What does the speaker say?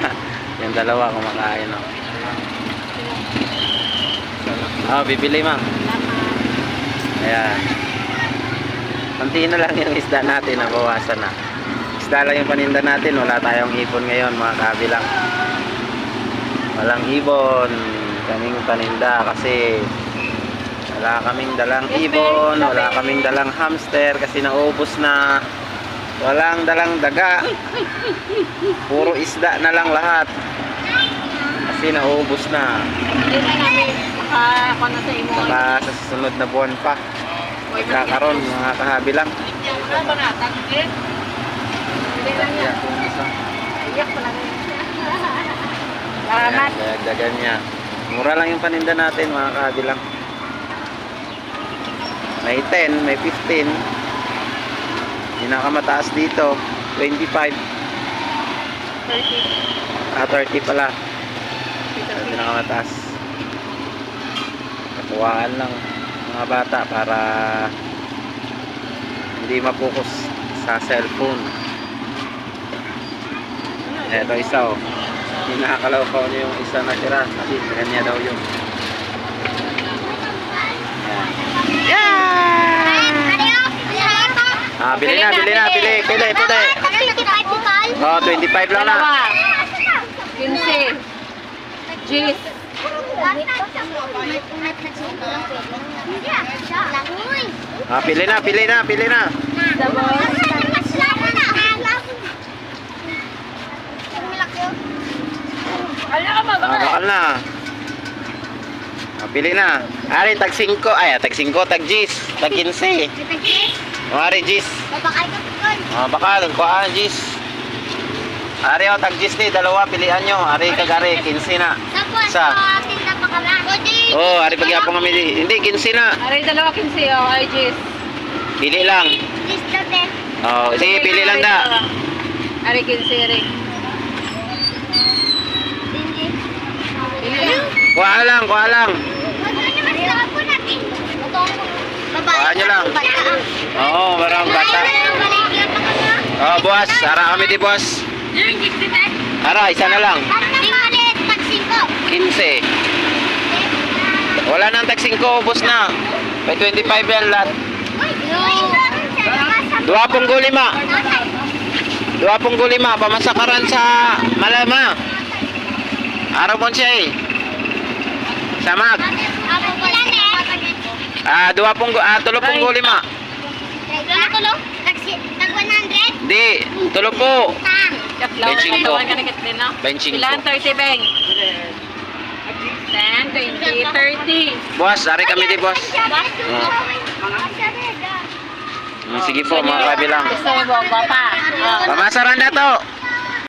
yung dalawa kumakain, no? Oh, bibili, ma'am. Ayan. Kunti na lang yung isda natin, nabawasan na. Isda lang yung paninda natin, wala tayong ipon ngayon, mga kabilang. Walang ibon kaming paninda kasi wala kaming dalang ibon, wala kaming dalang hamster kasi naubos na. Walang dalang daga. Puro isda na lang lahat. Kasi naubos na. Hindi na namin makakuha na sa imo. Baka sa susunod na buwan pa. Magkakaroon mga kahabi lang. Hindi lang yan. Iyak pa lang. Salamat. Dagdagan niya. Mura lang yung paninda natin mga kahabi lang. May 10, may 15. Pinakamataas dito, 25. 30. Ah, 30 pala. Pinakamataas. Kakuhaan lang mga bata para hindi mapokus sa cellphone. Ito isa oh. Hinakalaw pa niya yung isa na tira kasi kanya daw yun. Ah, bili na, bili na, bili, bili, bili. Oh, 25 lang na. Dalawa. 15. Jeez. Ah, pili na, pili na, pili na. Ah, bakal na. Ah, pili na. Ari, tag 5. Ay, tag 5, tag 10, tag 15. Oh, Ari, 10. Ah, bakal, kuhaan, 10. Ari, oh, tag 10 ni, dalawa, pilihan nyo. Ari, kag Ari, 15 na. Isa. Oh, Ari, pagyapong kami. di- Hindi, 15 na. Aray, dalawa 15. Oh, ay, jeez. Pili lang. Oh, sige, pili lang da. Aray, 15. Aray. Pili lang. Kuha lang, kuha lang. Babae nyo lang. Oo, oh, marang bata. Oh, boss, ara kami di boss. Ara, isa na lang. 15. Wala nang tag 5, ubos na. May 25 yan lahat. Dua punggo lima. Dua punggo lima. Pamasakaran sa malama. Araw mo siya eh. Samag. Ah, dua punggo, ah, tulo punggo lima. Di, tulo po. Katlaw, Benching ko. katlawan ka na katlin, no? Benching ko. 30 beng. 10, 20, 30. Boss, ari kami di boss. Mm, sige po mga kabilang. Gusto mo ba pa? Oh. Pamasaran na to.